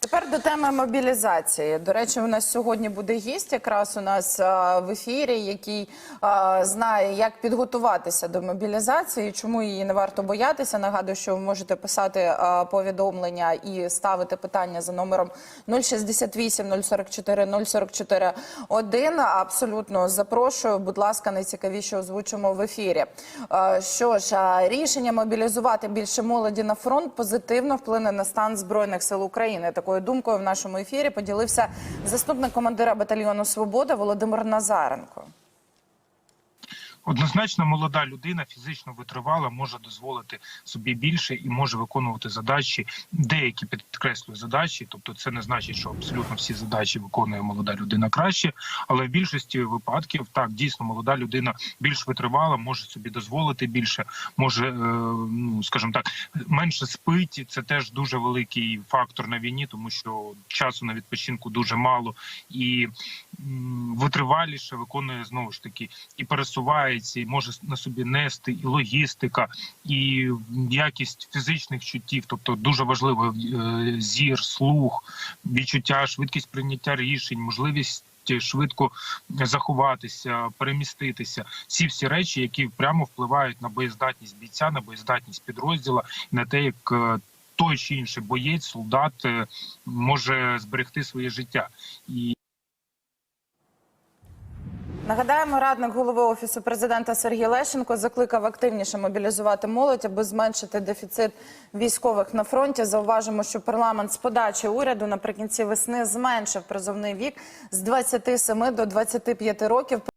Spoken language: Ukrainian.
Тепер до теми мобілізації. До речі, у нас сьогодні буде гість якраз у нас а, в ефірі, який а, знає, як підготуватися до мобілізації, чому її не варто боятися. Нагадую, що ви можете писати а, повідомлення і ставити питання за номером 068 044 044 1. Абсолютно запрошую. Будь ласка, найцікавіше озвучимо в ефірі. А, Що ж, а, рішення мобілізувати більше молоді на фронт позитивно вплине на стан збройних сил України. Такою думкою в нашому ефірі поділився заступник командира батальйону Свобода Володимир Назаренко. Однозначно, молода людина фізично витривала, може дозволити собі більше і може виконувати задачі, деякі підкреслюю задачі. Тобто, це не значить, що абсолютно всі задачі виконує молода людина краще, але в більшості випадків так дійсно молода людина більш витривала, може собі дозволити більше, може, е, ну скажімо так, менше спить. Це теж дуже великий фактор на війні, тому що часу на відпочинку дуже мало і витриваліше виконує знову ж таки і пересувається, і може на собі нести і логістика, і якість фізичних чуттів, тобто дуже важливо е, зір, слух, відчуття, швидкість прийняття рішень, можливість. Швидко заховатися, переміститися, ці всі речі, які прямо впливають на боєздатність бійця, на боєздатність підрозділа, на те, як е, той чи інший боєць, солдат е, може зберегти своє життя і. Нагадаємо, радник голови офісу президента Сергій Лещенко закликав активніше мобілізувати молодь, аби зменшити дефіцит військових на фронті. Зауважимо, що парламент з подачі уряду наприкінці весни зменшив призовний вік з 27 до 25 років.